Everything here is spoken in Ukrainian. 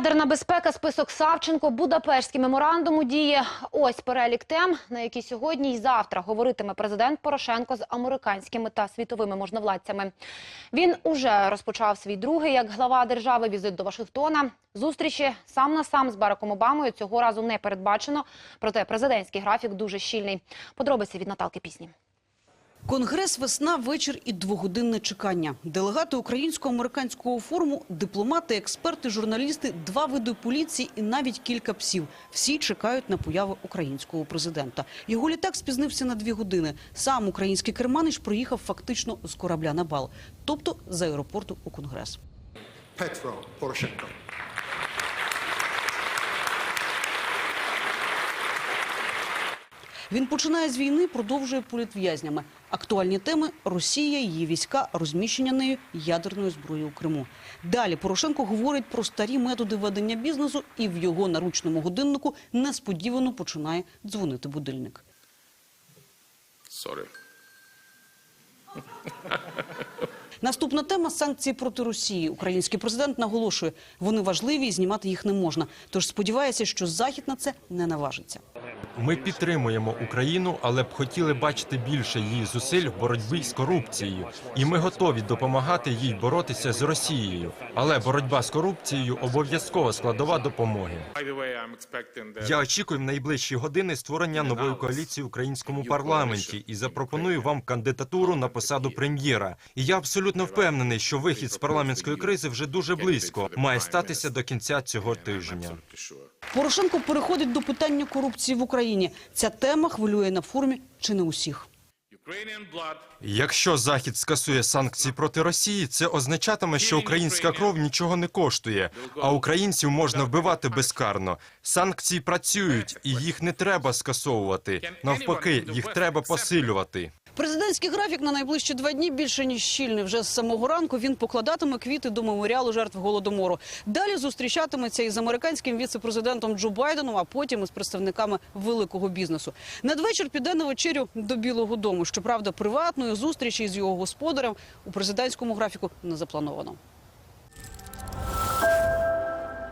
Ядерна безпека, список Савченко, Будапештський меморандум у дії. Ось перелік тем, на які сьогодні і завтра говоритиме президент Порошенко з американськими та світовими можновладцями. Він уже розпочав свій другий як глава держави візит до Вашингтона. Зустрічі сам на сам з Бараком Обамою цього разу не передбачено. Проте президентський графік дуже щільний. Подробиці від Наталки Пісні. Конгрес, весна, вечір і двогодинне чекання. Делегати українсько-американського форуму, дипломати, експерти, журналісти, два види поліції і навіть кілька псів. Всі чекають на появу українського президента. Його літак спізнився на дві години. Сам український керманич приїхав фактично з корабля на бал, тобто з аеропорту у Конгрес. Petro Poroshenko. Він починає з війни, продовжує політв'язнями. Актуальні теми – Росія, її війська, розміщення нею ядерної зброї у Криму. Далі Порошенко говорить про старі методи ведення бізнесу і в його наручному годиннику несподівано починає дзвонити будильник. Sorry. Наступна тема – санкції проти Росії. Український президент наголошує, вони важливі і знімати їх не можна. Тож сподівається, що Захід на це не наважиться. Ми підтримуємо Україну, але б хотіли бачити більше її зусиль в боротьбі з корупцією. І ми готові допомагати їй боротися з Росією. Але боротьба з корупцією обов'язкова складова допомоги. Я очікую в найближчі години створення нової коаліції в українському парламенті і запропоную вам кандидатуру на посаду прем'єра. І я абсолютно впевнений, що вихід з парламентської кризи вже дуже близько має статися до кінця цього тижня. Порошенко переходить до питання корупції в Україні. Ця тема хвилює на форумі чи не усіх. Якщо Захід скасує санкції проти Росії, це означатиме, що українська кров нічого не коштує, а українців можна вбивати безкарно. Санкції працюють, і їх не треба скасовувати. Навпаки, їх треба посилювати. Президентський графік на найближчі два дні більше ніж щільний. Вже з самого ранку він покладатиме квіти до меморіалу жертв голодомору. Далі зустрічатиметься із американським віце-президентом Джо Байденом, а потім із представниками великого бізнесу. Надвечір піде на вечерю до Білого Дому. Щоправда, приватної зустрічі з його господарем у президентському графіку не заплановано.